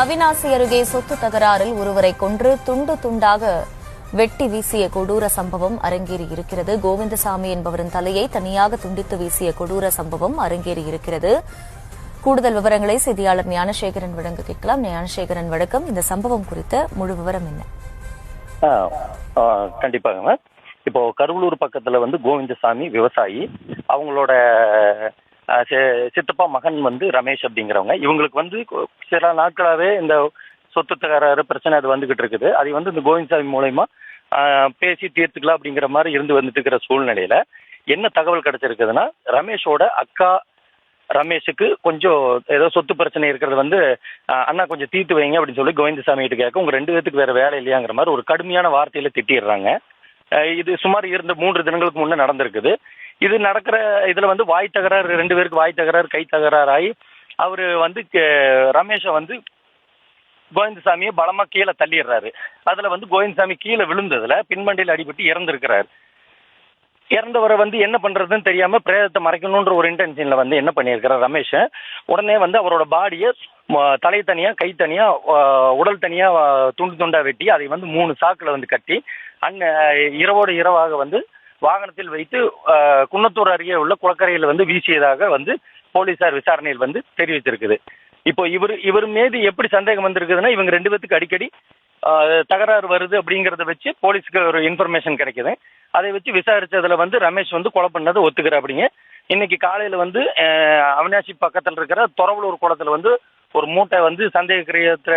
அவினாசி அருகே சொத்து தகராறில் ஒருவரை கொன்று துண்டு துண்டாக வெட்டி வீசிய கொடூர சம்பவம் அரங்கேறி இருக்கிறது கோவிந்தசாமி என்பவரின் தலையை தனியாக துண்டித்து வீசிய கொடூர சம்பவம் அரங்கேறி இருக்கிறது கூடுதல் விவரங்களை செய்தியாளர் ஞானசேகரன் வழங்க கேட்கலாம். ஞானசேகரன் வழக்கம் இந்த சம்பவம் குறித்த முழு விவரம் என்ன? கண்டிப்பாக இப்போ கருவலூர் பக்கத்துல வந்து கோவிந்தசாமி விவசாயி. அவங்களோட சித்தப்பா மகன் வந்து ரமேஷ் அப்படிங்கிறவங்க. இவங்களுக்கு வந்து சில நாட்களாவே இந்த சொத்து தகராறு பிரச்சனை அது வந்துகிட்டு இருக்குது. அதை வந்து இந்த கோவிந்தசாமி மூலயமா பேசி தீர்த்துக்கலாம் அப்படிங்கிற மாதிரி இருந்து வந்துட்டு இருக்கிற சூழ்நிலையில என்ன தகவல் கிடைச்சிருக்குதுன்னா ரமேஷோட அக்கா ரமேஷுக்கு கொஞ்சம் ஏதோ சொத்து பிரச்சனை இருக்கிறது வந்து அண்ணா கொஞ்சம் தீர்த்து வைங்க அப்படின்னு சொல்லி கோவிந்தசாமி கிட்ட கேட்க உங்க ரெண்டு பேத்துக்கு வேற வேலை இல்லையாங்கிற மாதிரி ஒரு கடுமையான வார்த்தையில திட்டிடுறாங்க. இது சுமார் இருந்த மூன்று தினங்களுக்கு முன்னே நடந்திருக்குது. இது நடக்கிற இதுல வந்து வாய் தகராறு ரெண்டு பேருக்கு வாய் தகராறு கை தகராறு ஆகி அவரு வந்து ரமேஷை வந்து கோவிந்தசாமியை பலமா கீழே தள்ளிடுறாரு. அதுல வந்து கோவிந்தசாமி கீழே விழுந்ததுல பின்மண்டியில் அடிபட்டு இறந்திருக்கிறாரு. இறந்தவரை வந்து என்ன பண்றதுன்னு தெரியாம பிரேதத்தை மறைக்கணுன்ற ஒரு இன்டென்ஷன்ல வந்து என்ன பண்ணியிருக்கிறார் ரமேஷ்? உடனே வந்து அவரோட பாடியை தலை தனியா கை தனியா உடல் தனியா துண்டு துண்டா வெட்டி அதை வந்து மூணு சாக்குல வந்து கட்டி அங்க இரவோட இரவாக வந்து வாகனத்தில் வைத்து குன்னத்தூர் அருகே உள்ள குளக்கரையில் வந்து வீசியதாக வந்து போலீசார் விசாரணையில் வந்து தெரிவித்திருக்குது. இப்போ இவர் இவர் மீது எப்படி சந்தேகம் வந்திருக்குதுன்னா இவங்க ரெண்டு பேத்துக்கு அடிக்கடி தகராறு வருது அப்படிங்கறத வச்சு போலீஸ்க்கு ஒரு இன்ஃபர்மேஷன் கிடைக்குது. அதை வச்சு விசாரிச்சதுல வந்து ரமேஷ் வந்து கொலை பண்ணதை ஒத்துக்கிற அப்படிங்க இன்னைக்கு காலையில வந்து அவினாசி பக்கத்துல இருக்கிற துறவலூர் குளத்துல வந்து ஒரு மூட்டை வந்து சந்தேகக்கிரியத்துல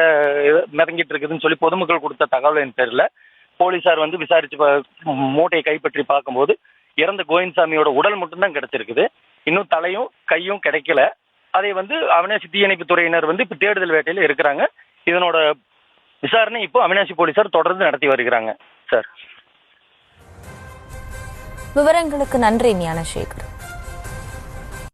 மிதங்கிட்டு இருக்குதுன்னு சொல்லி பொதுமக்கள் கொடுத்த தகவலின் பேர்ல போலீசார் வந்து விசாரிச்சு மூட்டையை கைப்பற்றி பார்க்கும்போது இறந்த கோவிந்தசாமியோட உடல் மட்டும்தான் கிடைச்சிருக்குது. இன்னும் தலையும் கையும் கிடைக்கல. அதை வந்து அவினாசி தீயணைப்பு துறையினர் வந்து இப்போ தேடுதல் வேட்டையில இருக்கிறாங்க. இதனோட விசாரணை இப்போ அவினாசி போலீசார் தொடர்ந்து நடத்தி வருகிறாங்க சார். விவரங்களுக்கு நன்றி ஞானசேகர்.